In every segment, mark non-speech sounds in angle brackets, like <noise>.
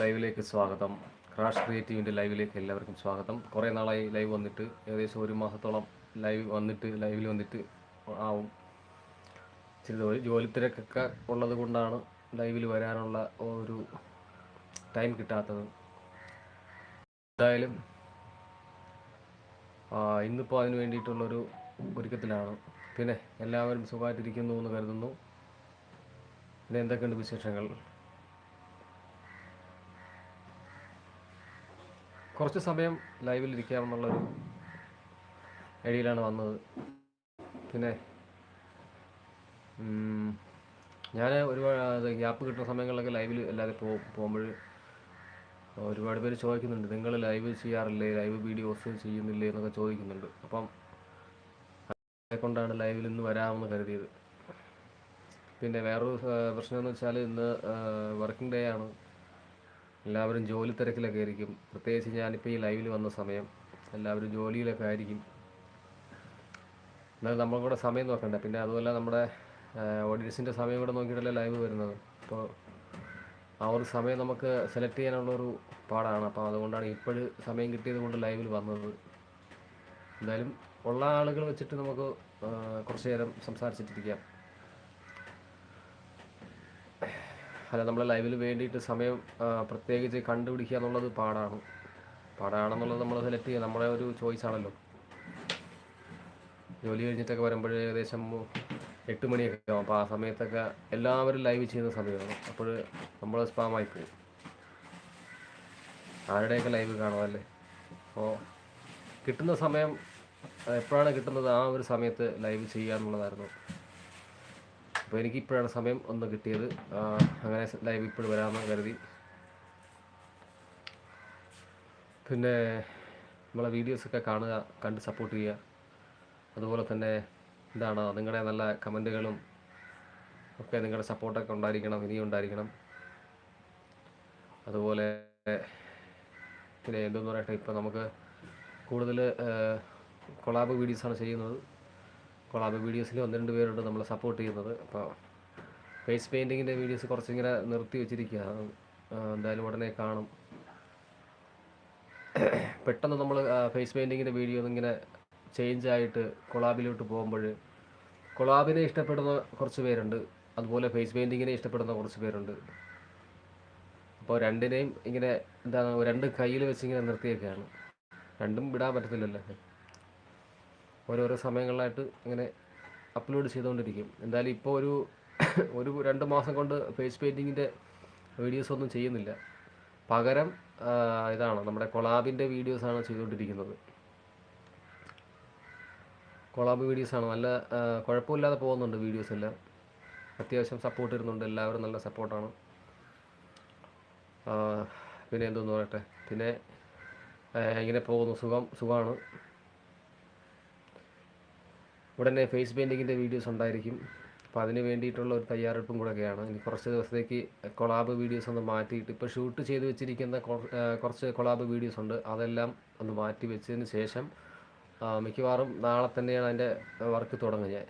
ലൈവിലേക്ക് സ്വാഗതം. ക്രാഷ് ക്രിയേറ്റീവിന്റെ ലൈവിലേക്ക് എല്ലാവർക്കും സ്വാഗതം. കുറേ നാളായി ലൈവ് വന്നിട്ട് ഏകദേശം ഒരു മാസത്തോളം ലൈവ് വന്നിട്ട് ലൈവിൽ വന്നിട്ട് ആവും. ഇച്ചിരി ജോലി ജോലി തിരക്കൊക്കെ ഉള്ളത് കൊണ്ടാണ് ലൈവിൽ വരാനുള്ള ഒരു ടൈം കിട്ടാത്തത്. എന്തായാലും ഇന്നിപ്പോൾ അതിന് വേണ്ടിയിട്ടുള്ളൊരു ഒരുക്കത്തിലാണ്. പിന്നെ എല്ലാവരും സുഖമായിട്ടിരിക്കുന്നു എന്ന് കരുതുന്നു. പിന്നെ എന്തൊക്കെയുണ്ട് വിശേഷങ്ങൾ? കുറച്ച് സമയം ലൈവിൽ ഇരിക്കാമെന്നുള്ളൊരു ഐഡിയയിലാണ് വന്നത്. പിന്നെ ഞാൻ ഒരുപാട് ഗ്യാപ്പ് കിട്ടുന്ന സമയങ്ങളിലൊക്കെ ലൈവിൽ അല്ലാതെ പോ പോകുമ്പോൾ ഒരുപാട് പേര് ചോദിക്കുന്നുണ്ട് നിങ്ങൾ ലൈവ് ചെയ്യാറില്ലേ? ലൈവ് വീഡിയോസ് ചെയ്യുന്നില്ലേ? എന്നൊക്കെ ചോദിക്കുന്നുണ്ട്. അപ്പം കൊണ്ടാണ് ലൈവിൽ ഇന്ന് വരാമെന്ന് കരുതിയത്. പിന്നെ വേറൊരു പ്രശ്നം എന്ന് വെച്ചാൽ ഇന്ന് വർക്കിംഗ് ഡേ ആണ്. എല്ലാവരും ജോലി തിരക്കിലൊക്കെ ആയിരിക്കും. പ്രത്യേകിച്ച് ഞാനിപ്പോൾ ഈ ലൈവിൽ വന്ന സമയം എല്ലാവരും ജോലിയിലൊക്കെ ആയിരിക്കും. എന്നാലും നമ്മൾ കൂടെ സമയം നോക്കണ്ട. പിന്നെ അതുപോലെ നമ്മുടെ ഓഡിയൻസിന്റെ സമയം കൂടെ നോക്കിയിട്ടല്ലേ ലൈവ് വരുന്നത്. അപ്പോൾ ആ ഒരു സമയം നമുക്ക് സെലക്ട് ചെയ്യാനുള്ളൊരു പാടാണ്. അപ്പോൾ അതുകൊണ്ടാണ് ഇപ്പോഴും സമയം കിട്ടിയത് കൊണ്ട് ലൈവിൽ വന്നത്. എന്തായാലും ഉള്ള ആളുകൾ വെച്ചിട്ട് നമുക്ക് കുറച്ച് നേരം സംസാരിച്ചിട്ടിരിക്കാം. അല്ല നമ്മൾ ലൈവിൽ വേണ്ടിയിട്ട് സമയം പ്രത്യേകിച്ച് കണ്ടുപിടിക്കുക എന്നുള്ളത് പാടാണ്. പാടാണെന്നുള്ളത് നമ്മൾ സെലക്ട് ചെയ്യുക. നമ്മുടെ ഒരു ചോയ്സ് ആണല്ലോ. ജോലി കഴിഞ്ഞിട്ടൊക്കെ വരുമ്പോൾ ഏകദേശം എട്ട് മണിയൊക്കെ ആവും. അപ്പോൾ ആ സമയത്തൊക്കെ എല്ലാവരും ലൈവ് ചെയ്യുന്ന സമയമാണ്. അപ്പോൾ നമ്മൾ സ്പാമായി പോകും ആരുടെയൊക്കെ ലൈവ് കാണാമല്ലേ അപ്പോൾ കിട്ടുന്ന സമയം എപ്പോഴാണ് കിട്ടുന്നത് ആ ഒരു സമയത്ത് ലൈവ് ചെയ്യുക എന്നുള്ളതായിരുന്നു. അപ്പോൾ എനിക്ക് ഇപ്പോഴാണ് സമയം ഒന്ന് കിട്ടിയത്. അങ്ങനെ ലൈവ് ഇപ്പോൾ വരാമെന്ന് കരുതി. പിന്നെ നമ്മളെ വീഡിയോസൊക്കെ കാണുക കണ്ട് സപ്പോർട്ട് ചെയ്യുക. അതുപോലെ തന്നെ എന്താണ് നിങ്ങളുടെ നല്ല കമന്റുകളും ഒക്കെ നിങ്ങളുടെ സപ്പോർട്ടൊക്കെ ഉണ്ടായിരിക്കണം ഇനിയും ഉണ്ടായിരിക്കണം. അതുപോലെ പിന്നെ എന്തെന്ന് പറയട്ടെ ഇപ്പോൾ നമുക്ക് കൂടുതൽ കൊളാബ് വീഡിയോസാണ് ചെയ്യുന്നത്. കൊളാബ് വീഡിയോസിൽ ഒന്ന് രണ്ട് പേരുണ്ട് നമ്മളെ സപ്പോർട്ട് ചെയ്യുന്നത്. അപ്പോൾ ഫേസ് പെയിന്റിങ്ങിന്റെ വീഡിയോസ് കുറച്ചിങ്ങനെ നിർത്തി വെച്ചിരിക്കുക എന്തായാലും ഉടനെ കാണും. പെട്ടെന്ന് നമ്മൾ ഫേസ് പെയിന്റിങ്ങിന്റെ വീഡിയോ ഇങ്ങനെ ചേഞ്ച് ആയിട്ട് കൊളാബിലോട്ട് പോകുമ്പോൾ കൊളാബിനെ ഇഷ്ടപ്പെടുന്ന കുറച്ച് പേരുണ്ട്. അതുപോലെ ഫേസ് പെയിന്റിങ്ങിനെ ഇഷ്ടപ്പെടുന്ന കുറച്ച് പേരുണ്ട്. അപ്പോൾ രണ്ടിനെയും ഇങ്ങനെ എന്താണ് രണ്ട് കയ്യിൽ വെച്ച് ഇങ്ങനെ നിർത്തിയൊക്കെയാണ് രണ്ടും വിടാൻ പറ്റത്തില്ലല്ലോ. ഓരോരോ സമയങ്ങളിലായിട്ട് ഇങ്ങനെ അപ്ലോഡ് ചെയ്തുകൊണ്ടിരിക്കും. എന്തായാലും ഇപ്പോൾ ഒരു <coughs> ഒരു രണ്ട് മാസം കൊണ്ട് ഫേസ് പെയിന്റിങ്ങിന്റെ വീഡിയോസ് ഒന്നും ചെയ്യുന്നില്ല. പകരം ഇതാണ് നമ്മുടെ കൊളാബിന്റെ വീഡിയോസാണ് ചെയ്തുകൊണ്ടിരിക്കുന്നത്. കൊളാബ് വീഡിയോസാണ് നല്ല കുഴപ്പമില്ലാതെ പോകുന്നുണ്ട് വീഡിയോസ് എല്ലാം. അത്യാവശ്യം സപ്പോർട്ട് ഇരുന്നുണ്ട് എല്ലാവരും നല്ല സപ്പോർട്ടാണ് പിന്നെ എന്തോന്ന് പറയട്ടെ. പിന്നെ ഇങ്ങനെ പോകുന്നു. സുഖം സുഖമാണ് ഉടനെ ഫേസ് പെയിന്റിങ്ങിന്റെ വീഡിയോസ് ഉണ്ടായിരിക്കും. അപ്പോൾ അതിന് വേണ്ടിയിട്ടുള്ള ഒരു തയ്യാറെടുപ്പും കൂടെയൊക്കെയാണ്. ഇനി കുറച്ച് ദിവസത്തേക്ക് കൊളാബ് വീഡിയോസ് ഒന്ന് മാറ്റിയിട്ട് ഇപ്പോൾ ഷൂട്ട് ചെയ്ത് വെച്ചിരിക്കുന്ന കുറച്ച് കൊളാബ് വീഡിയോസ് ഉണ്ട്. അതെല്ലാം ഒന്ന് മാറ്റി വെച്ചതിന് ശേഷം മിക്കവാറും നാളെ തന്നെയാണ് അതിന്റെ വർക്ക് തുടങ്ങുക. ഞാൻ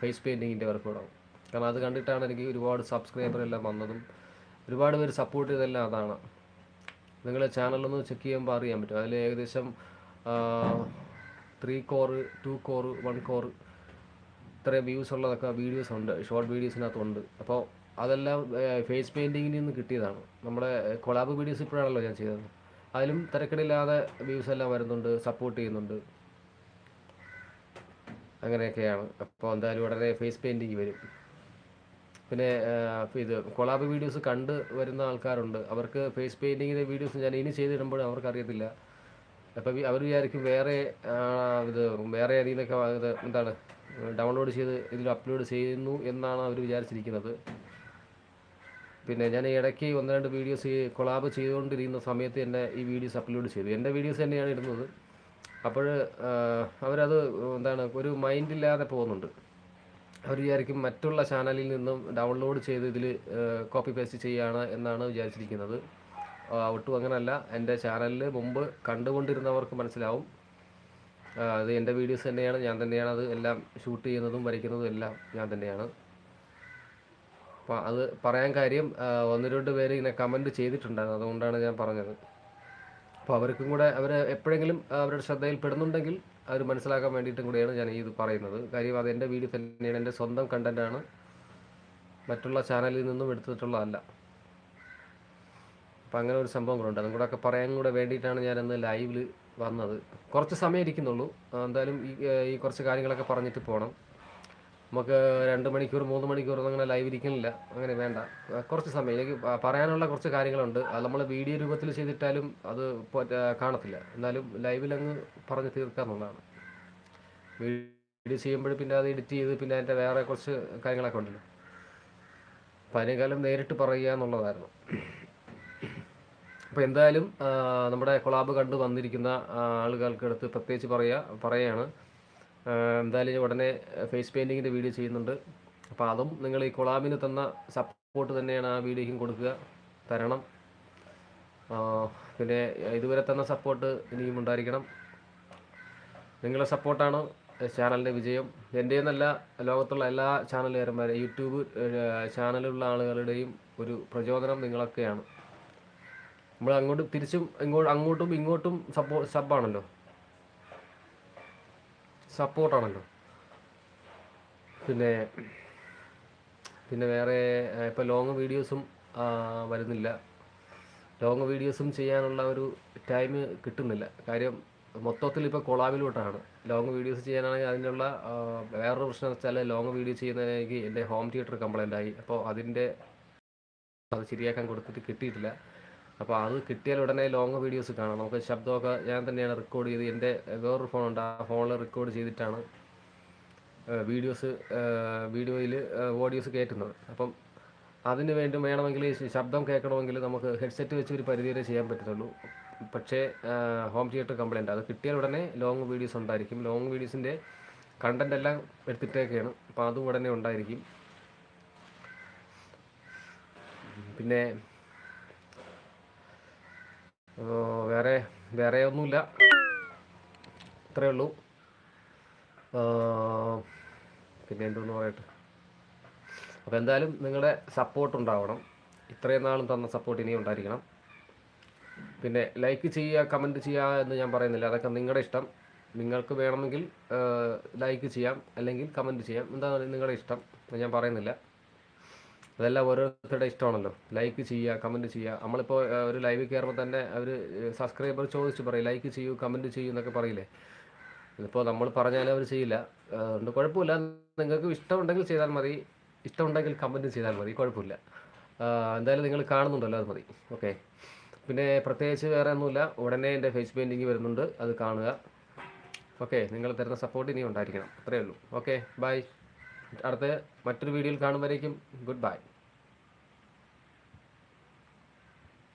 ഫേസ് പെയിന്റിങ്ങിന്റെ വർക്ക് തുടങ്ങും. കാരണം അത് കണ്ടിട്ടാണ് എനിക്ക് ഒരുപാട് സബ്സ്ക്രൈബർ എല്ലാം വന്നതും ഒരുപാട് പേര് സപ്പോർട്ട് ചെയ്തതെല്ലാം അതാണ്. നിങ്ങളെ ചാനലൊന്ന് ചെക്ക് ചെയ്യുമ്പോൾ അറിയാൻ പറ്റും. അതിൽ ഏകദേശം three crore two crore one crore ഇത്രയും വ്യൂസ് ഉള്ളതൊക്കെ വീഡിയോസ് ഉണ്ട് ഷോർട്ട് വീഡിയോസിനകത്തുണ്ട് അപ്പോൾ അതെല്ലാം ഫേസ് പെയിന്റിങ്ങിൽ നിന്ന് കിട്ടിയതാണ്. നമ്മുടെ കൊളാബ് വീഡിയോസ് ഇപ്പോഴാണല്ലോ ഞാൻ ചെയ്തത്. അതിലും തിരക്കടില്ലാതെ വ്യൂസ് എല്ലാം വരുന്നുണ്ട് സപ്പോർട്ട് ചെയ്യുന്നുണ്ട്. അങ്ങനെയൊക്കെയാണ്. അപ്പോൾ എന്തായാലും വളരെ ഫേസ് പെയിന്റിങ് വരും. പിന്നെ ഇത് കൊളാബ് വീഡിയോസ് കണ്ട് വരുന്ന ആൾക്കാരുണ്ട്. അവർക്ക് ഫേസ് പെയിന്റിങ്ങിന്റെ വീഡിയോസ് ഞാൻ ഇനി ചെയ്തിടുമ്പോൾ അവർക്ക് അപ്പോൾ അവർ വിചാരിക്കും വേറെ ഇത് വേറെ നിന്നൊക്കെ ഇത് എന്താണ് ഡൗൺലോഡ് ചെയ്ത് ഇതിൽ അപ്ലോഡ് ചെയ്യുന്നു എന്നാണ് അവർ വിചാരിച്ചിരിക്കുന്നത്. പിന്നെ ഞാൻ ഇടയ്ക്ക് ഒന്ന് രണ്ട് വീഡിയോസ് കൊളാബ് ചെയ്തുകൊണ്ടിരിക്കുന്ന സമയത്ത് തന്നെ ഈ വീഡിയോസ് അപ്ലോഡ് ചെയ്തു. എന്റെ വീഡിയോസ് തന്നെയാണ് ഇടുന്നത്. അപ്പോൾ അവരത് എന്താണ് ഒരു മൈൻഡില്ലാതെ പോകുന്നുണ്ട്. അവർ വിചാരിക്കും മറ്റുള്ള ചാനലിൽ നിന്നും ഡൗൺലോഡ് ചെയ്ത് ഇതിൽ കോപ്പി പേസ്റ്റ് ചെയ്യുകയാണ് എന്നാണ് വിചാരിച്ചിരിക്കുന്നത്. ഒട്ടും അങ്ങനല്ല. എന്റെ ചാനലിൽ മുമ്പ് കണ്ടുകൊണ്ടിരുന്നവർക്ക് മനസ്സിലാവും. അത് എന്റെ വീഡിയോസ് തന്നെയാണ് ഞാൻ തന്നെയാണ്. അത് എല്ലാം ഷൂട്ട് ചെയ്യുന്നതും വരയ്ക്കുന്നതും എല്ലാം ഞാൻ തന്നെയാണ്. അപ്പോൾ അത് പറയാൻ കാര്യം ഒന്ന് രണ്ട് പേര് ഇങ്ങനെ കമന്റ് ചെയ്തിട്ടുണ്ടായിരുന്നു. അതുകൊണ്ടാണ് ഞാൻ പറഞ്ഞത്. അപ്പോൾ അവർക്കും കൂടെ അവർ എപ്പോഴെങ്കിലും അവരുടെ ശ്രദ്ധയിൽ പെടുന്നുണ്ടെങ്കിൽ അവർ മനസ്സിലാക്കാൻ വേണ്ടിയിട്ടും കൂടെയാണ് ഞാൻ ഇത് പറയുന്നത്. കാര്യം അത് എന്റെ വീഡിയോ തന്നെയാണ്. എന്റെ സ്വന്തം കണ്ടന്റാണ് മറ്റുള്ള ചാനലിൽ നിന്നും എടുത്തിട്ടുള്ളതല്ല. അപ്പം അങ്ങനെ ഒരു സംഭവം കൂടെ ഉണ്ട്. അതും കൂടെ ഒക്കെ പറയാൻ കൂടെ വേണ്ടിയിട്ടാണ് ഞാനന്ന് ലൈവിൽ വന്നത്. കുറച്ച് സമയം ഇരിക്കുന്നുള്ളൂ. എന്തായാലും ഈ ഈ കുറച്ച് കാര്യങ്ങളൊക്കെ പറഞ്ഞിട്ട് പോകണം നമുക്ക് രണ്ട് മണിക്കൂർ മൂന്ന് മണിക്കൂർ അങ്ങനെ ലൈവ് ഇരിക്കുന്നില്ല അങ്ങനെ വേണ്ട. കുറച്ച് സമയം. എനിക്ക് പറയാനുള്ള കുറച്ച് കാര്യങ്ങളുണ്ട്. അത് നമ്മൾ വീഡിയോ രൂപത്തിൽ ചെയ്തിട്ടാലും അത് കാണത്തില്ല. എന്നാലും ലൈവിൽ അങ്ങ് പറഞ്ഞ് തീർക്കാമെന്നുള്ളതാണ് വീഡിയോ ചെയ്യുമ്പോൾ പിന്നെ അത് എഡിറ്റ് ചെയ്ത് പിന്നെ അതിന്റെ വേറെ കുറച്ച് കാര്യങ്ങളൊക്കെ ഉണ്ടല്ലോ. അപ്പം അതിനേക്കാളും നേരിട്ട് പറയുക എന്നുള്ളതായിരുന്നു. അപ്പോൾ എന്തായാലും നമ്മുടെ കൊളാബ് കണ്ട് വന്നിരിക്കുന്ന ആളുകൾക്കടുത്ത് പ്രത്യേകിച്ച് പറയുക പറയുകയാണ് എന്തായാലും ഉടനെ ഫേസ് പെയിന്റിങ്ങിന്റെ വീഡിയോ ചെയ്യുന്നുണ്ട്. അപ്പോൾ അതും നിങ്ങൾ ഈ കൊളാബിന് തന്ന സപ്പോർട്ട് തന്നെയാണ് ആ വീഡിയോയ്ക്കും കൊടുക്കുക. തരണം. പിന്നെ ഇതുവരെ തന്ന സപ്പോർട്ട് ഇനിയും ഉണ്ടായിരിക്കണം. നിങ്ങളുടെ സപ്പോർട്ടാണ് ചാനലിന്റെ വിജയം. എന്റെ എന്നല്ല ലോകത്തുള്ള എല്ലാ ചാനലുകാരന്മാരെയും യൂട്യൂബ് ചാനലുള്ള ആളുകളുടെയും ഒരു പ്രചോദനം നിങ്ങളൊക്കെയാണ്. നമ്മൾ അങ്ങോട്ട് തിരിച്ചും ഇങ്ങോട്ട് അങ്ങോട്ടും ഇങ്ങോട്ടും സപ്പോ സബ്ബാണല്ലോ സപ്പോർട്ടാണല്ലോ. പിന്നെ പിന്നെ വേറെ ഇപ്പോൾ ലോങ് വീഡിയോസും വരുന്നില്ല. ലോങ് വീഡിയോസും ചെയ്യാനുള്ള ഒരു ടൈം കിട്ടുന്നില്ല. കാര്യം മൊത്തത്തിൽ ഇപ്പോൾ കൊളാബിലോട്ടാണ്. ലോങ് വീഡിയോസ് ചെയ്യാനാണെങ്കിൽ അതിനുള്ള വേറൊരു പ്രശ്നം വെച്ചാൽ ലോങ് വീഡിയോ ചെയ്യുന്നതിലേക്ക് എന്റെ ഹോം തിയേറ്റർ കംപ്ലൈന്റ് ആയി അപ്പോൾ അതിന്റെ അത് ശരിയാക്കാൻ കൊടുത്തിട്ട് കിട്ടിയിട്ടില്ല. അപ്പോൾ അത് കിട്ടിയാൽ ഉടനെ ലോങ് വീഡിയോസ് കാണാം. നമുക്ക് ശബ്ദമൊക്കെ ഞാൻ തന്നെയാണ് റെക്കോർഡ് ചെയ്ത് എന്റെ വേറൊരു ഫോണുണ്ട് ആ ഫോണിൽ റെക്കോർഡ് ചെയ്തിട്ടാണ് വീഡിയോസ് വീഡിയോയിൽ ഓഡിയോസ് കയറ്റുന്നത് അപ്പം അതിന് വേണ്ടി വേണമെങ്കിൽ ശബ്ദം കേൾക്കണമെങ്കിൽ നമുക്ക് ഹെഡ്സെറ്റ് വെച്ച് ഒരു പരിധി വരെ ചെയ്യാൻ പറ്റത്തുള്ളൂ. പക്ഷേ ഹോം തിയേറ്റർ കംപ്ലയിന്റ് അത് കിട്ടിയാൽ ഉടനെ ലോങ് വീഡിയോസ് ഉണ്ടായിരിക്കും. ലോങ് വീഡിയോസിന്റെ കണ്ടന്റ് എല്ലാം എടുത്തിട്ടേക്കാണ്. അപ്പോൾ അതും ഉടനെ ഉണ്ടായിരിക്കും. പിന്നെ വേറെ വേറെ ഒന്നുമില്ല. ഇത്രയേ ഉള്ളൂ. പിന്നെ എന്തോന്ന് പറയട്ടെ അപ്പോൾ എന്തായാലും നിങ്ങളുടെ സപ്പോർട്ട് ഉണ്ടാവണം. ഇത്രയും നാളും തന്ന സപ്പോർട്ട് ഇനിയും ഉണ്ടായിരിക്കണം. പിന്നെ ലൈക്ക് ചെയ്യുക കമന്റ് ചെയ്യുക എന്ന് ഞാൻ പറയുന്നില്ല. അതൊക്കെ നിങ്ങളുടെ ഇഷ്ടം. നിങ്ങൾക്ക് വേണമെങ്കിൽ ലൈക്ക് ചെയ്യാം. അല്ലെങ്കിൽ കമന്റ് ചെയ്യാം. എന്താണ് നിങ്ങളുടെ ഇഷ്ടം ഞാൻ പറയുന്നില്ല. അതെല്ലാം ഓരോരുത്തരുടെ ഇഷ്ടമാണല്ലോ. ലൈക്ക് ചെയ്യുക കമന്റ് ചെയ്യുക. നമ്മളിപ്പോൾ ഒരു ലൈവ് കയറുമ്പോൾ തന്നെ അവർ സബ്സ്ക്രൈബർ ചോദിച്ച് പറയും ലൈക്ക് ചെയ്യൂ കമന്റ് ചെയ്യൂ എന്നൊക്കെ പറയില്ലേ? ഇതിപ്പോൾ നമ്മൾ പറഞ്ഞാലും അവർ ചെയ്യില്ല. അതുകൊണ്ട് കുഴപ്പമില്ല. നിങ്ങൾക്ക് ഇഷ്ടമുണ്ടെങ്കിൽ ചെയ്താൽ മതി. ഇഷ്ടമുണ്ടെങ്കിൽ കമന്റ് ചെയ്താൽ മതി. കുഴപ്പമില്ല. എന്തായാലും നിങ്ങൾ കാണുന്നുണ്ടല്ലോ അത് മതി. ഓക്കെ പിന്നെ പ്രത്യേകിച്ച് വേറെ ഒന്നുമില്ല. ഉടനെ എന്റെ ഫേസ് പെയിന്റിങ് വരുന്നുണ്ട്. അത് കാണുക. ഓക്കെ നിങ്ങൾ തരുന്ന സപ്പോർട്ട് ഇനി ഉണ്ടായിരിക്കണം. അത്രയേ ഉള്ളൂ. ഓക്കെ ബൈ അടുത്ത മറ്റൊരു വീഡിയോയിൽ കാണുമ്പോഴേക്കും ഗുഡ് ബൈ